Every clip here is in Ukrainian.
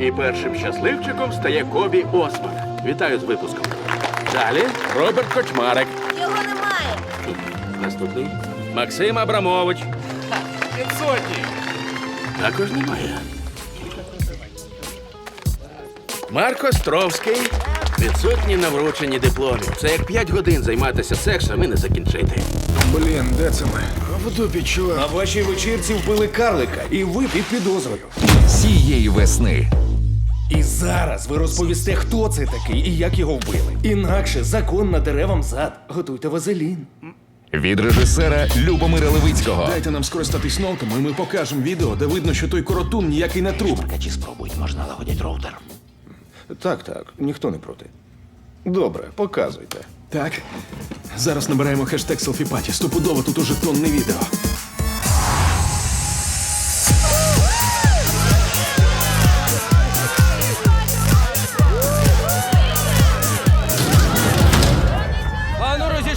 І першим щасливчиком стає Кобі Осман. Вітаю з випуском. Далі Роберт Кочмарик. Його немає. Наступний Максим Абрамович. Підсотні. Також немає. Марко Стровський. Відсутні на врученні дипломів. Це як 5 годин займатися сексом і не закінчити. Блін, де це ми? В дупі, чувак. На вашій вечірці вбили карлика, і ви під підозрою. цієї весни. І зараз ви розповісте, хто це такий і як його вбили. Інакше закон наdeре вам зад. Готуйте вазелін. Від режисера Любомира Левицького Дайте нам скористатись ноутом, і ми покажемо відео, де видно, що той коротун ніякий не труп. Чи спробують, можна лагодять роутер. Так, так, ніхто не проти. Добре, показуйте. Так. Зараз набираємо хештег селфіпаті. Стопудово тут уже тонне відео.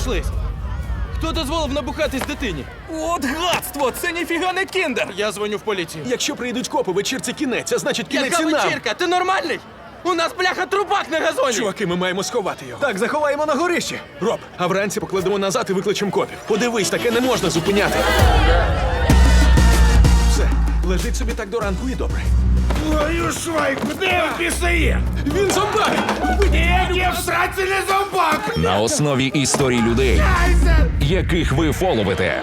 Ану розійшлись. Хто дозволив набухатись дитині? От гадство! Це ніфіга не кіндер! Я дзвоню в поліцію. Якщо прийдуть копи, вечірці кінець, а значить кінець Яка і нам. вечірка? Ти нормальний? У нас бляха трубак на газоні! Чуваки, ми маємо сховати його. Так, заховаємо на горищі. Роб, а вранці покладемо назад і викличемо копів. Подивись, таке не можна зупиняти. Все, лежить собі так до ранку і добре. Твою швайку, де він пісає? Він зомбак! Ніякі всраці не зомбак! На основі історій людей, яких ви фоловите.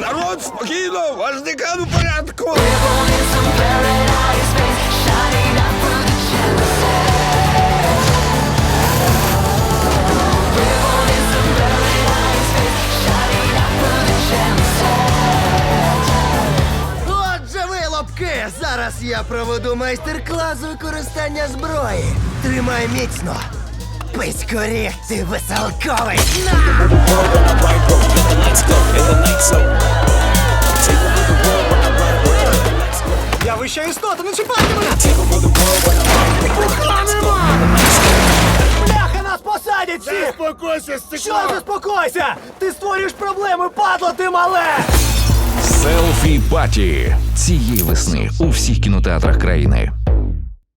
Народ, спокійно, ваш декан у порядку! Зараз я проведу майстер-клас використання зброї. Тримай міцно. Писькоріг, ти веселковий! На! Я вища істота, не чіпайте мене! Бляха, нас посадять всіх! Заспокойся, Що заспокойся? Ти створюєш проблеми, падло ти мале! Селфі Паті цієї весни у всіх кінотеатрах країни.